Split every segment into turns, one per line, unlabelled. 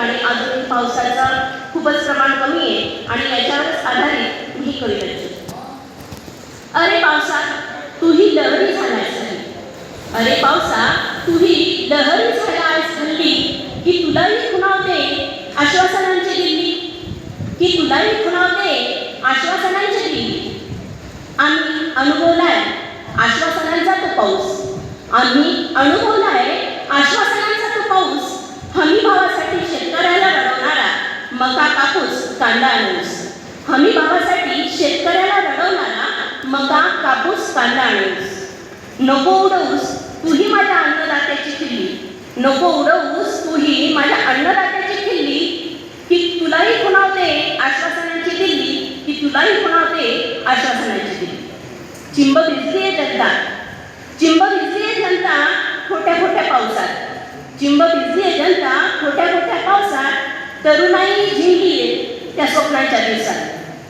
आणि अजून पावसाचं खूपच प्रमाण कमी आहे आणि याच्यावरच आधारित मी ही कविता अरे पावसा तूही लहरी झालायस अरे पावसा तूही लहरी झालायस हल्ली की तुलाही खुणावते आश्वासनांची दिल्ली. की तुलाही खुणावते आश्वासनांची दिल्ली. आम्ही अनुभवलाय आश्वासनांचा तो पाऊस. आम्ही अनुभवलाय आश्वास तो पाऊस हमी भावासाठी शेतकऱ्याला रडवणारा मका कापूस कांदा आणूस. हमी भावासाठी शेतकऱ्याला रडवणारा मका कापूस कांदा आणूस. नको उडवूस तूही माझ्या अन्नदात्याची किल्ली नको उडवूस तूही माझ्या अन्नदात्याची किल्ली की तुलाही खुणावते आश्वासनांची दिल्ली की तुलाही खुणावते आश्वासनांची दिल्ली. चिंब भिजलीये जनता. चिंब भिजलीये जनता खोट्या खोट्या पावसात. चिंब भिजलीये जनता खोट्या खोट्या पावसात. तरुणाई झिंकलीये त्या स्वप्नांच्या दिवसात.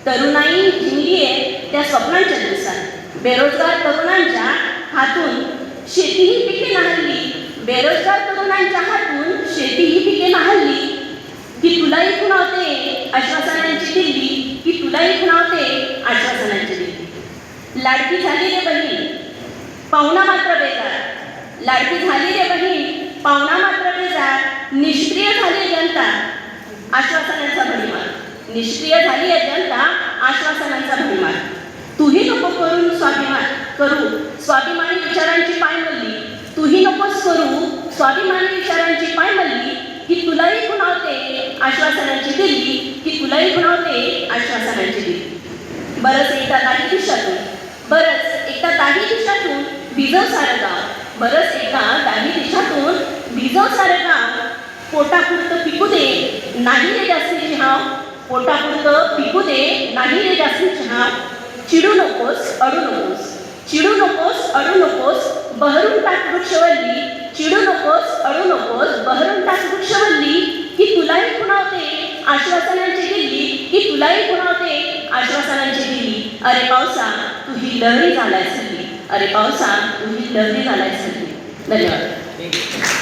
तरुणाई झिंगलीये त्या स्वप्नांच्या दिवसात. बेरोजगार तरुणांच्या हातून शेतीही पिके नाहल्ली बेरोजगार तरुणांच्या हातून शेतीही पिके नाहल्ली की तुलाही खुणावते आश्वासनांची दिल्ली की तुलाही खुणावते आश्वासनांची दिल्ली. लाडकी झाली रे बहीण पाहुणा मात्र बेजार. लाडकी झाली रे बहीण पाहुणा मात्र बेजार. निष्क्रिय झाली जनता आश्वासनांचा भडीमार. निष्क्रिय झाली आहे जनता आश्वासनांचा भडीमार तूही नको करून स्वाभिमान करू स्वाभिमानी विचारांची पायमल्ली तूही नकोस करू स्वाभिमानी विचारांची पायमल्ली की तुलाही खुणावते आश्वासनांची दिली की तुलाही खुणावते आश्वासनांची दिली बरंच एकदा काही दिवसातून बरंच एकदा दाही दिवसातून भिजव सारं गाव बरंच एकदा दाही दिवसातून भिजव सारं गाव. पोटापुरतं पिकू दे नाही रे जास्तीची हाव पोटापुरतं पिकू दे नाही रे जास्तीची हाव चिडू नकोस अडू नकोस. चिडू नकोस अडू नकोस बहरून टाक वृक्षवल्ली. चिडू नकोस अडू नकोस बहरून टाक वृक्षवल्ली. की तुलाही खुणावते आश्वासनांची दिली की तुलाही खुणावते आश्वासनांची दिली अरे पावसा तू ही लहरी झालाय सगळी. अरे पावसा तू ही लहरी झालाय सगळी. धन्यवाद.